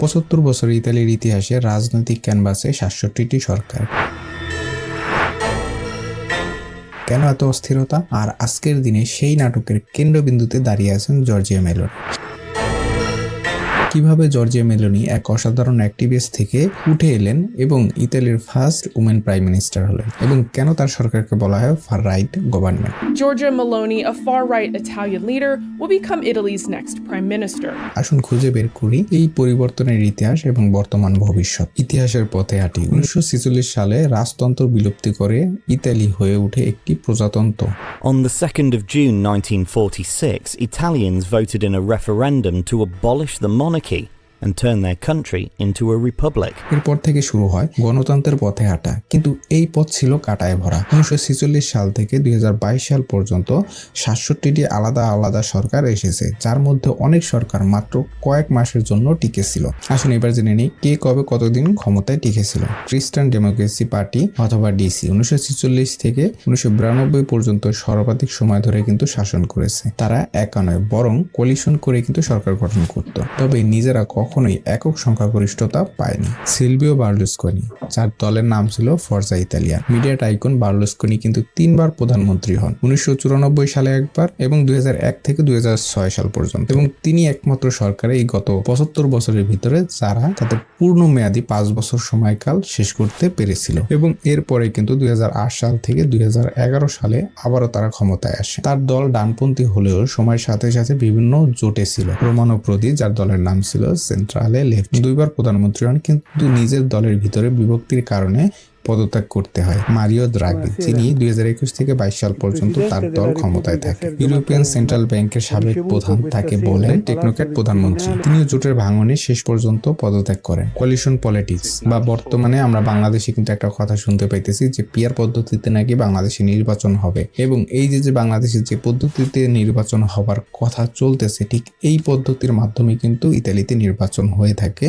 পঁচাত্তর বছর ইতালির ইতিহাসে রাজনৈতিক ক্যানভাসে সাতষট্টিটি সরকার। কেন এত অস্থিরতা? আর আজকের দিনে সেই নাটকের কেন্দ্রবিন্দুতে দাঁড়িয়ে আছেন জর্জিয়া মেলোনি। কীভাবে জর্জিয়া মেলোনি এক অসাধারণ অ্যাক্টিভিস্ট থেকে উঠে এলেন এবং ইতালির ফার্স্ট উমেন প্রাইম মিনিস্টার হলেন? এবং কেন তার সরকারকে বলা হয় far right government? Giorgia Meloni, a far right Italian leader, will become Italy's next prime minister. আসুন খুঁজে বের করি এই পরিবর্তনের ইতিহাস এবং বর্তমান ভবিষ্যৎ। ইতিহাসের পথে হাঁটি। উনিশশো ছেচল্লিশ সালে রাজতন্ত্র বিলুপ্তি করে ইতালি হয়ে ওঠে একটি প্রজাতন্ত্র। On the 2nd of June 1946, Italians voted in a referendum to abolish the monarchy Key. And turn their country into a republic. এরপর থেকে শুরু হয় গণতন্ত্রের পথে হাঁটা। কিন্তু এই পথ ছিল কাটায় ভরা। উনিশশো ছেচল্লিশ সাল থেকে দুই হাজার বাইশ সাল পর্যন্ত সাতষট্টিটি আলাদা আলাদা সরকার এসেছে, যার মধ্যে অনেক সরকার মাত্র কয়েক মাসের জন্য টিকেছিল। আসুন এবার জেনে নিই কে কবে কতদিন ক্ষমতায় টিকেছিল। খ্রিস্টান ডেমোক্রেসি পার্টি অথবা ডিসি উনিশশো ছেচল্লিশ থেকে উনিশশো বিরানব্বই পর্যন্ত সর্বাধিক সময় ধরে কিন্তু শাসন করেছে। তারা একা নয়, বরং কলিশন করে কিন্তু সরকার গঠন করত। তবে নিজেরা কখনোই একক সংখ্যাগরিষ্ঠতা পায়নি। সিলভিও বার্লুসকনি, যার দলের নাম ছিল Forza Italia. Media tycoon Berlusconi কিন্তু তিনবার প্রধানমন্ত্রী হন, উনিশশো সালে একবার এবং দুই হাজার এক থেকে দুই সাল পর্যন্ত। এবং তিনি একমাত্র সরকারে এই গত পঁচাত্তর বছরের ভিতরে যারা তাদের পূর্ণ মেয়াদী পাঁচ বছর সময়কাল শেষ করতে পেরেছিল। এবং এরপরে কিন্তু দুই হাজার আট সাল থেকে দুই হাজার এগারো সালে আবারও তারা ক্ষমতায় আসে। তার দল ডানপন্থী হলেও সময়ের সাথে সাথে বিভিন্ন জোটে ছিল। রোমানো প্রদি যার দলের নাম ছিল সেন্ট্রালে লেফট দুইবার প্রধানমন্ত্রী হন কিন্তু নিজের দলের ভিতরে বিভক্তির কারণে পদত্যাগ করতে হয়। মারিও দ্রাগি যিনি দুই হাজার একুশ থেকে বাইশ সাল পর্যন্ত তার দল ক্ষমতায় থাকে। ইউরোপিয়ান সেন্ট্রাল ব্যাংকের সাবেক প্রধান তাকে বলেন টেকনোক্যাট প্রধানমন্ত্রী। তিনিও জোটের ভাঙনে শেষ পর্যন্ত পদত্যাগ করেন। কোয়ালিশন পলিটিক্স বা বর্তমানে আমরা বাংলাদেশে কিন্তু একটা কথা শুনতে পাইতেছি যে পিয়ার পদ্ধতিতে নাকি বাংলাদেশে নির্বাচন হবে। এবং এই যে যে বাংলাদেশে যে পদ্ধতিতে নির্বাচন হবার কথা চলতেছে ঠিক এই পদ্ধতির মাধ্যমে কিন্তু ইতালিতে নির্বাচন হয়ে থাকে।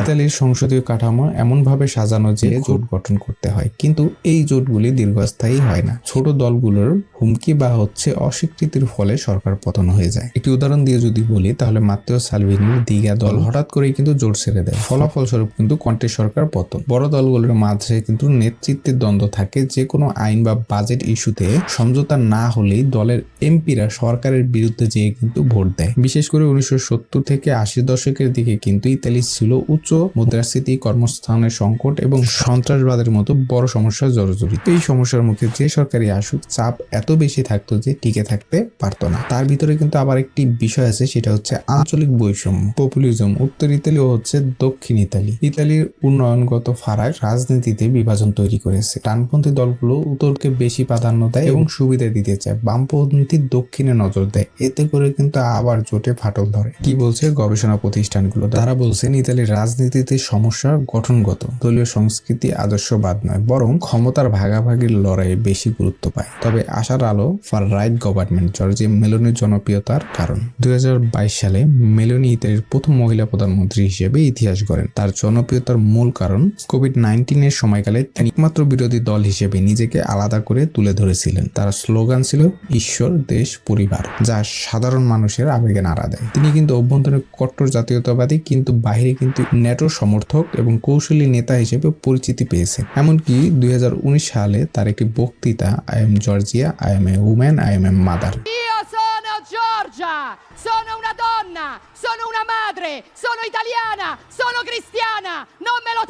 ইতালির সংসদীয় কাঠামো এমনভাবে সাজানো যে জোট গঠন করতে হয়। কিন্তু এই জোটগুলি দীর্ঘস্থায়ী হয় না। ছোট দলগুলোর হুমকি বা হচ্ছে অস্বীকৃতির ফলে সরকার পতন হয়ে যায়। একটি উদাহরণ দিয়ে যদি বলি, তাহলে মাত্তেও সালভিনির দিঘা দল হঠাৎ করেই কিন্তু জোর ছেড়ে দেয়। ফলাফল স্বরূপ কিন্তু কন্টে সরকার পতন। বড় দলগুলোর মাঝে কিন্তু নেতৃত্বের দ্বন্দ্ব থাকে। যে কোনো আইন বা বাজেট ইস্যুতে সমঝোতা না হলেই দলের এমপিরা সরকারের বিরুদ্ধে যেয়ে কিন্তু ভোট দেয়। বিশেষ করে উনিশশো সত্তর থেকে আশি দশকের দিকে কিন্তু ইতালি ছিল উচ্চ মুদ্রাস্ফীতি, কর্মস্থানের সংকট এবং সন্ত্রাসবাদের মতো বড় সমস্যা জর্জরিত। এই সমস্যার মুখে যে সরকারি আসুক, চাপ এত বেশি থাকতো যে টিকে থাকতে পারতো না। তার ভিতরে কিন্তু আবার একটি বিষয় আছে, সেটা হচ্ছে আঞ্চলিক বৈষম্য পপুলিজম উত্তর ইতালি ও হচ্ছে দক্ষিণ ইতালি। ইতালির উন্নয়নগত ফারাক রাজনীতিতে বিভাজন তৈরি করেছে। ডানপন্থী দলগুলো উত্তরকে বেশি প্রাধান্য দেয় এবং সুবিধা দিতে চায়। বামপন্থী দক্ষিণে নজর দেয়। এতে করে কিন্তু আবার জোটে ফাটল ধরে। কি বলছে গবেষণা প্রতিষ্ঠানগুলো? তারা বলছেন, ইতালির রাজনীতিতে সমস্যা গঠনগত। দলীয় সংস্কৃতি আদর্শবাদ নয়, বরং ক্ষমতার ভাগাভাগির লড়াইয়ে বেশি গুরুত্ব পায়। তবে আশার আলো ফর রাইট গভর্নমেন্ট জর্জি মেলোনির জনপ্রিয়তার কারণ। দুই হাজার বাইশ সালে মেলোনি ইতালির প্রথম মহিলা প্রধানমন্ত্রী হিসেবে ইতিহাস গড়েন। তার জনপ্রিয়তার মূল কারণ কোভিড নাইন্টিনের সময়কালে তিনি একমাত্র বিরোধী দল হিসেবে নিজেকে আলাদা করে তুলে ধরেছিলেন। তার স্লোগান ছিল, ঈশ্বর, দেশ, পরিবার যা সাধারণ মানুষের আবেগে নাড়া দেয়। তিনি কিন্তু অভ্যন্তরে কট্টর জাতীয়তাবাদী, কিন্তু বাইরে কিন্তু ন্যাটো সমর্থক এবং কৌশলী নেতা হিসেবে পরিচিতি পেয়েছে এমনকি দুই হাজার উনিশ সালে তার একটি বক্তৃতা I am Giorgia I am a woman, I am a mother. Io sono Giorgia, sono una donna, sono una madre, sono italiana, sono cristiana, non me lo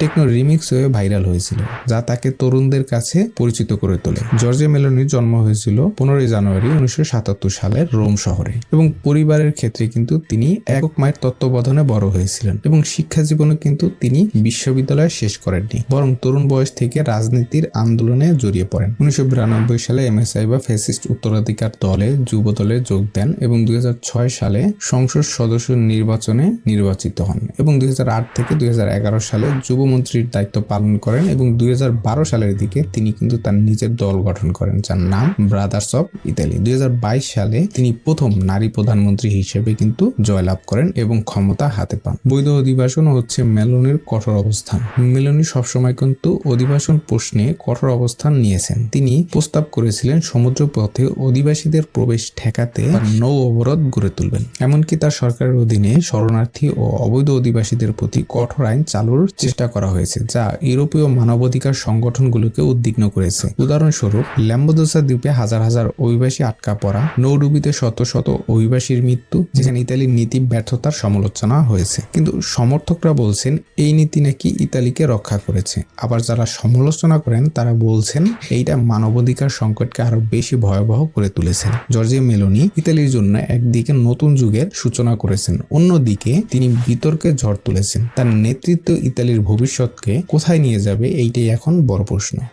techno remix হয়ে ভাইরাল হয়েছিল, যা তাকে তরুণদের কাছে পরিচিত করে তোলে। জর্জে মেলোনির জন্ম হয়েছিল পনেরোই জানুয়ারি উনিশশো সাতাত্তর সালের রোম শহরে এবং পরিবারের ক্ষেত্রে কিন্তু তিনি একক মায়ের তত্ত্বাবধানে বড় হয়েছিলেন এবং শিক্ষা জীবনে কিন্তু তিনি বিশ্ববিদ্যালয় শেষ করেননি, বরং তরুণ বয়স থেকে রাজনীতির আন্দোলনে জড়িয়ে পড়েন। উনিশশো বিরানব্বই সালে এমএসআই বা ফ্যাসিস্ট উত্তরাধিকার দলে যুব দলে যোগ দেন এবং দুই হাজার ছয় সালে সংসদ সদস্য নির্বাচনে নির্বাচিত হন এবং দুই হাজার আট থেকে দুই হাজার এগারো সালে যুবমন্ত্রীর দায়িত্ব পালন করেন এবং দুই হাজার বারো সালের দিকে তিনি কিন্তু তার নিজের দল গঠন করেন, যার নাম ব্রাদার্স অফ ইতালি দুই হাজার বাইশ সালে তিনি প্রথম নারী প্রধানমন্ত্রী হিসেবে কিন্তু জয়লাভ করেন এবং ক্ষমতা হাতে পান। বৈধ অধিবাসন হচ্ছে মেলনের কঠোর অবস্থান। মেলোনি সবসময় কিন্তু অধিবাসন প্রশ্নে কঠোর অবস্থান নিয়েছেন। তিনি প্রস্তাব করেছিলেন সমুদ্র পথে অধিবাসীদের প্রবেশ ঠেকাতে নৌ অবরোধ গড়ে তুলবেন। এমনকি তার সরকারের অধীনে শরণার্থী ও অবৈধ অধিবাসীদের প্রতি কঠোর আইন চালুর চেষ্টা করা হয়েছে, যা ইউরোপীয় মানবাধিকার সংগঠনগুলোকে উদ্বিগ্ন করেছে। উদাহরণস্বরূপ ল্যাম্বোদোসা দ্বীপে হাজার হাজার অভিবাসী আটকা পড়া, নৌডুবিতে শত শত অভিবাসীর মৃত্যু, যেখানে ইতালির নীতি ব্যর্থতার সমালোচনা হয়েছে। কিন্তু সমর্থকরা বলছেন, এই নীতি নাকি ইতালিকে রক্ষা করেছে। আবার যারা সমালোচনা করেন, তারা বলছেন, এইটা মানবাধিকার সংকটকে আরও বেশি ভয়াবহ করে তুলেছেন। জর্জিয়া মেলোনি ইতালির জন্য একদিকে নতুন যুগের সূচনা করেছেন, অন্যদিকে তিনি বিতর্কে ঝড় তুলেছেন। তার নেতৃত্ব ইতালির ভবিষ্যৎকে কোথায় নিয়ে যাবে এইটাই এখন বড় প্রশ্ন।